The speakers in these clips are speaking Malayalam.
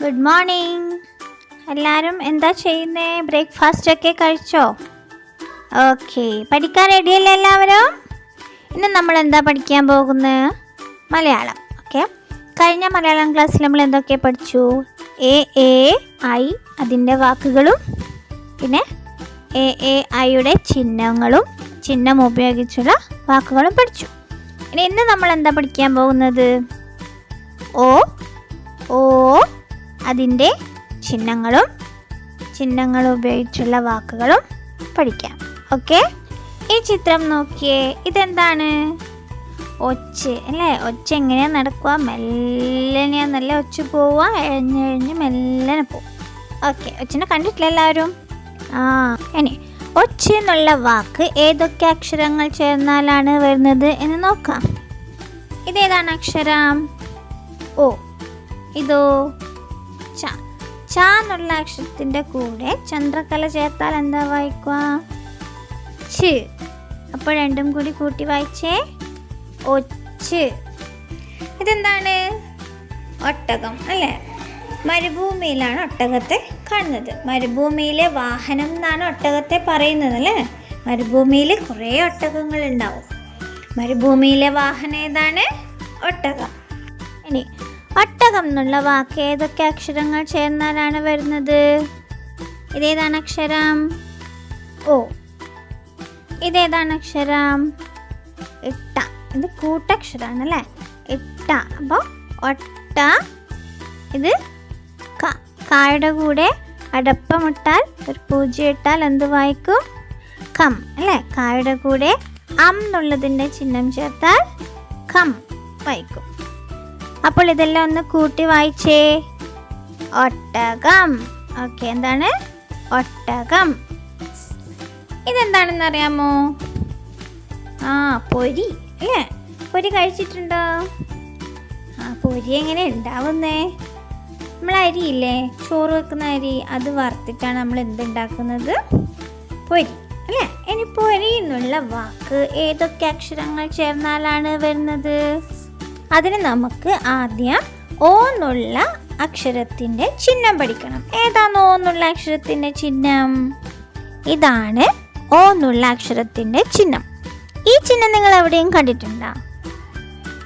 ഗുഡ് മോർണിംഗ് എല്ലാവരും എന്താ ചെയ്യുന്നേ? ബ്രേക്ക്ഫാസ്റ്റ് ഒക്കെ കഴിച്ചോ? ഓക്കെ പഠിക്കാൻ റെഡിയല്ലേ എല്ലാവരും? ഇന്ന് നമ്മൾ എന്താ പഠിക്കാൻ പോകുന്നത് മലയാളം. ഓക്കെ കഴിഞ്ഞ മലയാളം ക്ലാസ്സിൽ നമ്മൾ എന്തൊക്കെ പഠിച്ചു? എ എ ഐ അതിന്റെ വാക്കുകളും പിന്നെ എ എ ഐയുടെ ചിഹ്നങ്ങളും ചിഹ്നം ഉപയോഗിച്ചുള്ള വാക്കുകളും പഠിച്ചു. ഇനി ഇന്ന് നമ്മൾ എന്താ പഠിക്കാൻ പോകുന്നത്? ഓ ഓ അതിന്റെ ചിഹ്നങ്ങളും ചിഹ്നങ്ങൾ ഉപയോഗിച്ചുള്ള വാക്കുകളും പഠിക്കാം. ഓക്കെ ഈ ചിത്രം നോക്കിയേ ഇതെന്താണ്? ഒച്ച് അല്ലേ? ഒച്ച എങ്ങനെയാ നടക്കുക? മെല്ലനെയാ നല്ല ഒച്ച പോവുക എഴഞ്ഞെഴഞ്ഞ് മെല്ലനെ പോവും ഓക്കെ ഒച്ചിനെ കണ്ടിട്ടില്ല എല്ലാവരും? ആ ഇനി ഒച്ച എന്നുള്ള വാക്ക് ഏതൊക്കെ അക്ഷരങ്ങൾ ചേർന്നാലാണ് വരുന്നത് എന്ന് നോക്കാം. ഇതേതാണ് അക്ഷരം? ഓ ഇതോ ച. ച എന്നുള്ള അക്ഷരത്തിന്റെ കൂടെ ചന്ദ്രകല ചേർത്താൽ എന്താ വായിക്കുക? ച്. അപ്പോൾ രണ്ടും കൂടി കൂട്ടി വായിച്ചേ. ഒച്ച് ഇതെന്താണ്? ഒട്ടകം അല്ലേ? മരുഭൂമിയിലാണ് ഒട്ടകത്തെ കാണുന്നത്. മരുഭൂമിയിലെ വാഹനം എന്നാണ് ഒട്ടകത്തെ പറയുന്നത് അല്ലേ? മരുഭൂമിയിൽ കുറേ ഒട്ടകങ്ങൾ ഉണ്ടാവും. മരുഭൂമിയിലെ വാഹനം ഏതാണ്? ഒട്ടകം. ഇനി ഒട്ടകം എന്നുള്ള വാക്ക്. ഏതൊക്കെ അക്ഷരങ്ങൾ ചേർന്നാലാണ് വരുന്നത്? ഇതേതാണ് അക്ഷരം? ഓ. ഇതേതാണ് അക്ഷരം? ഇട്ട. ഇത് കൂട്ടക്ഷരാണ് അല്ലേ? ഇട്ട. അപ്പോൾ ഒട്ട. ഇത് കായുടെ കൂടെ അടപ്പമിട്ടാൽ ഒരു പൂജ ഇട്ടാൽ എന്ത് വായിക്കും? കം അല്ലേ? കായുടെ കൂടെ അം എന്നുള്ളതിന്റെ ചിഹ്നം ചേർത്താൽ കം വായിക്കും. അപ്പോൾ ഇതെല്ലാം ഒന്ന് കൂട്ടി വായിച്ചേ. ഒട്ടകം. ഓക്കെ എന്താണ്? ഒട്ടകം. ഇതെന്താണെന്ന് അറിയാമോ? ആ പൊരി അല്ലേ? പൊരി കഴിച്ചിട്ടുണ്ടോ? ആ പൊരി എങ്ങനെ ഉണ്ടാവുന്നേ? നമ്മൾ അരിയില്ലേ ചോറ് വെക്കുന്ന അരി അത് വറുത്തിട്ടാണ് നമ്മൾ എന്തുണ്ടാക്കുന്നത് പൊരി അല്ലേ? ഇനി പൊരി എന്നുള്ള വാക്ക് ഏതൊക്കെ അക്ഷരങ്ങൾ ചേർന്നാലാണ് വരുന്നത്? അതിന് നമുക്ക് ആദ്യം ഓ എന്നുള്ള അക്ഷരത്തിന്റെ ചിഹ്നം പഠിക്കണം. ഏതാണ് ഓ എന്നുള്ള അക്ഷരത്തിന്റെ ചിഹ്നം? ഇതാണ് ഓ എന്നുള്ള അക്ഷരത്തിന്റെ ചിഹ്നം. ഈ ചിഹ്നം നിങ്ങൾ എവിടെയും കണ്ടിട്ടുണ്ടോ?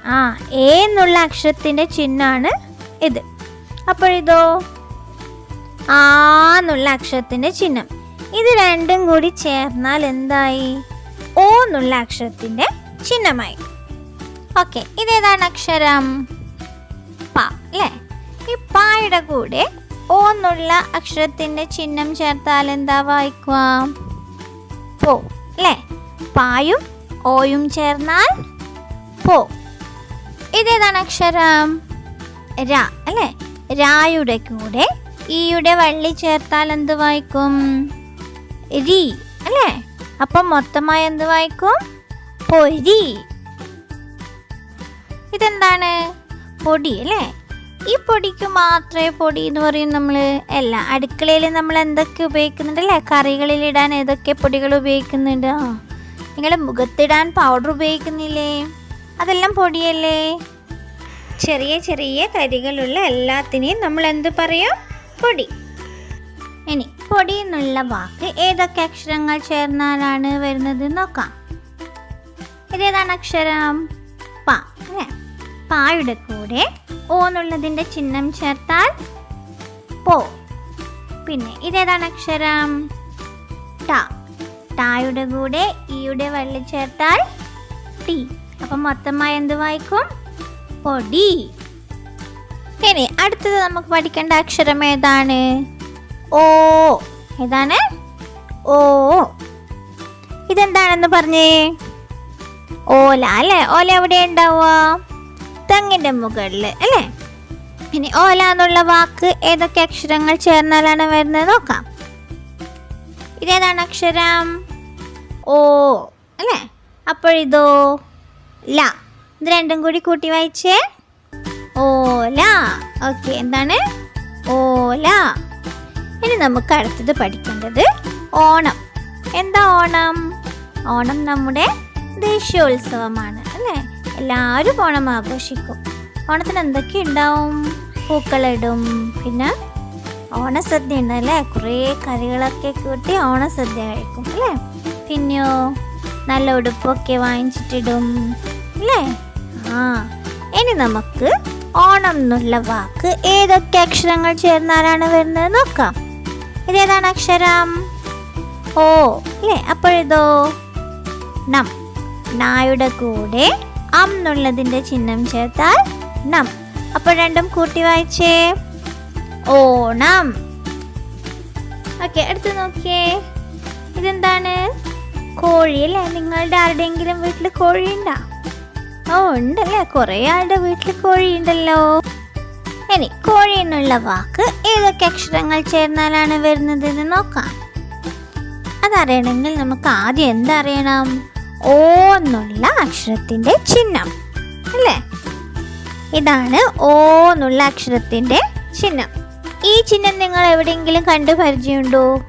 ആ എ എന്നുള്ള അക്ഷരത്തിന്റെ ചിഹ്നമാണ് ഇത്. അപ്പോഴിതോ ആ എന്നുള്ള അക്ഷരത്തിന്റെ ചിഹ്നം. ഇത് രണ്ടും കൂടി ചേർന്നാൽ എന്തായി? ഓ എന്നുള്ള അക്ഷരത്തിന്റെ ചിഹ്നമായി. ഓക്കെ ഇതേതാണ് അക്ഷരം. പ അല്ലേ? ഈ പായുടെ കൂടെ ഓന്നുള്ള അക്ഷരത്തിന്റെ ചിഹ്നം ചേർത്താൽ എന്താ വായിക്കുക? പോ അല്ലേ? പായും ഓയും ചേർന്നാൽ പോ. ഇതേതാണ് അക്ഷരം? രാ അല്ലേ? രായുടെ കൂടെ ഈയുടെ വള്ളി ചേർത്താൽ എന്ത് വായിക്കും? രീ അല്ലേ? അപ്പം മൊത്തമായി എന്ത് വായിക്കും? പൊരി ഇതെന്താണ്? പൊടി അല്ലേ? ഈ പൊടിക്ക് മാത്രമേ പൊടി എന്ന് പറയും നമ്മൾ അല്ല അടുക്കളയിൽ നമ്മൾ എന്തൊക്കെ ഉപയോഗിക്കുന്നുണ്ട് അല്ലേ? കറികളിൽ ഇടാൻ ഏതൊക്കെ പൊടികൾ ഉപയോഗിക്കുന്നുണ്ട്? ആ നിങ്ങൾ മുഖത്തിടാൻ പൗഡർ ഉപയോഗിക്കുന്നില്ലേ? അതെല്ലാം പൊടിയല്ലേ? ചെറിയ ചെറിയ തരികളുള്ള എല്ലാത്തിനെയും നമ്മൾ എന്ത് പറയും? പൊടി. ഇനി പൊടി എന്നുള്ള വാക്ക് ഏതൊക്കെ അക്ഷരങ്ങൾ ചേർന്നാലാണ് വരുന്നത് നോക്കാം. ഇതേതാണ് അക്ഷരം? പായുടെ കൂടെ ഓ എന്നുള്ളതിന്റെ ചിഹ്നം ചേർത്താൽ പോ. പിന്നെ ഇതേതാണ് അക്ഷരം? ട. ടായുടെ കൂടെ ഈയുടെ വള്ളി ചേർത്താൽ ടി. അപ്പം മൊത്തമായി എന്ത് വായിക്കും? പൊടി ഇനി അടുത്തത് നമുക്ക് പഠിക്കേണ്ട അക്ഷരം ഏതാണ്? ഓ. ഏതാണ്? ഓ. ഇതെന്താണെന്ന് പറഞ്ഞേ? ഓല അല്ലേ? ഓല എവിടെ ഉണ്ടാവുക തെങ്ങിന്റെ മുകളിൽ അല്ലേ? ഇനി ഓല എന്നുള്ള വാക്ക് ഏതൊക്കെ അക്ഷരങ്ങൾ ചേർന്നാലാണ് വരുന്നത് നോക്കാം. ഇതേതാണ് അക്ഷരം? ഓ അല്ലേ? അപ്പോഴിതോ ല. ഇത് രണ്ടും കൂടി കൂട്ടി വായിച്ചേ. ഓല. ഓക്കെ എന്താണ്? ഓല. ഇനി നമുക്ക് അടുത്തത് പഠിക്കേണ്ടത് ഓണം. എന്താ ഓണം? ഓണം നമ്മുടെ ദേശീയോത്സവമാണ് അല്ലേ? എല്ലാവരും ഓണം ആഘോഷിക്കും. ഓണത്തിന് എന്തൊക്കെ ഉണ്ടാവും? പൂക്കളിടും. പിന്നെ ഓണസദ്യ ഉണ്ട് അല്ലേ? കുറേ കറികളൊക്കെ കൂട്ടി ഓണസദ്യ കഴിക്കും അല്ലേ? പിന്നെയോ നല്ല ഉടുപ്പൊക്കെ വാങ്ങിച്ചിട്ടിടും അല്ലേ? ആ ഇനി നമുക്ക് ഓണം എന്നുള്ള വാക്ക് ഏതൊക്കെ അക്ഷരങ്ങൾ ചേർന്നാലാണ് വരുന്നത് നോക്കാം. ഇതേതാണ് അക്ഷരം? ഓ അല്ലേ? അപ്പോഴിതോ നം. നായുടെ കൂടെ അം എന്നുള്ളതിന്റെ ചിഹ്നം ചേർത്താൽ നം. അപ്പോൾ രണ്ടും കൂട്ടി വായിച്ചേ. ഓണം. ഓക്കെ അടുത്ത് നോക്കിയേ. ഇതെന്താണ്? കോഴി അല്ലേ? നിങ്ങളുടെ ആരുടെയെങ്കിലും വീട്ടിൽ കോഴി ഉണ്ടോ? ഓ ഉണ്ടല്ലേ. കുറേ ആളുടെ വീട്ടിൽ കോഴി ഉണ്ടല്ലോ. ഇനി കോഴി എന്നുള്ള വാക്ക് ഏതൊക്കെ അക്ഷരങ്ങൾ ചേർന്നാലാണ് വരുന്നത് എന്ന് നോക്കാം. അതറിയണമെങ്കിൽ നമുക്ക് ആദ്യം എന്തറിയണം ഓ എന്നുള്ള അക്ഷരത്തിന്റെ ചിഹ്നം. അല്ലേ? ഇതാണ് ഓ എന്നുള്ള അക്ഷരത്തിന്റെ ചിഹ്നം. ഈ ചിഹ്നം നിങ്ങൾ എവിടെയെങ്കിലും കണ്ടു പരിചയമുണ്ടോ?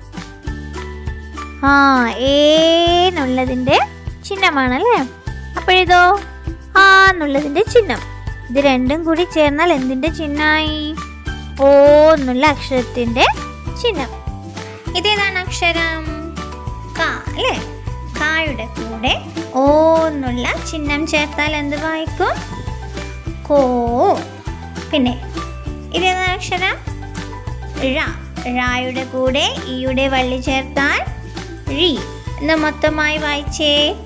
ആ ഏന്നുള്ളതിന്റെ ചിഹ്നമാണല്ലേ? അപ്പോഴിതോ ആ എന്നുള്ളതിന്റെ ചിഹ്നം. ഇത് രണ്ടും കൂടി ചേർന്നാൽ എന്തിന്റെ ചിഹ്നമായി? ഓ എന്നുള്ള അക്ഷരത്തിന്റെ ചിഹ്നം. ഇതേതാണ് അക്ഷരം? ക അല്ലേ? കായുടെ കൂടെ ഓ എന്നുള്ള ചിഹ്നം ചേർത്താൽ എന്ത് വായിക്കും? കോ. പിന്നെ ഇതേതാ അക്ഷരം? ഴ. ഴായുടെ കൂടെ ഈയുടെ വള്ളി ചേർത്താൽ ഴി. എന്ന് മൊത്തമായി വായിച്ചേ?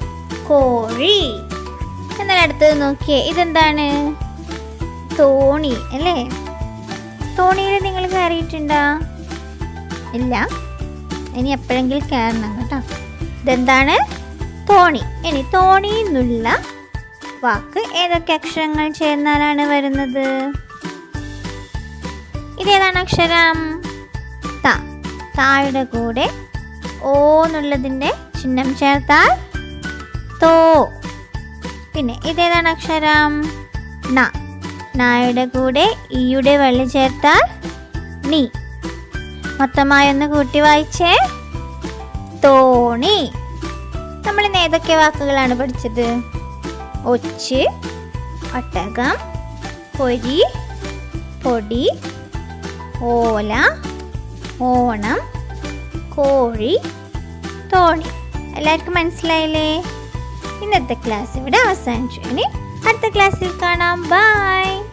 കോഴി എന്നാൽ അടുത്തത് നോക്കിയേ. ഇതെന്താണ്? തോണി അല്ലേ? തോണിയിൽ നിങ്ങൾ കയറിയിട്ടുണ്ടോ? ഇല്ല. ഇനി എപ്പോഴെങ്കിലും കയറണം കേട്ടോ. ഇതെന്താണ്? തോണി. ഇനി തോണി എന്നുള്ള വാക്ക് ഏതൊക്കെ അക്ഷരങ്ങൾ ചേർന്നാലാണ് വരുന്നത്? ഇതേതാണ് അക്ഷരം? ത. തായുടെ കൂടെ ഓ എന്നുള്ളതിന്റെ ചിഹ്നം ചേർത്താൽ തോ. പിന്നെ ഇതേതാണ് അക്ഷരം? ന. നായുടെ കൂടെ ഈയുടെ വെള്ളി ചേർത്താൽ നീ. മൊത്തമായി ഒന്ന് കൂട്ടി വായിച്ചേ. തോണി. നമ്മൾ ഇന്ന് ഏതൊക്കെ വാക്കുകളാണ് പഠിച്ചത്? ഒച്ച് ഒട്ടകം പൊരി പൊടി ഓല ഓണം കോഴി തോണി. എല്ലാവർക്കും മനസ്സിലായില്ലേ? ഇന്നത്തെ ക്ലാസ് ഇവിടെ അവസാനിച്ചു. ഇനി അടുത്ത ക്ലാസ്സിൽ കാണാം. ബൈ.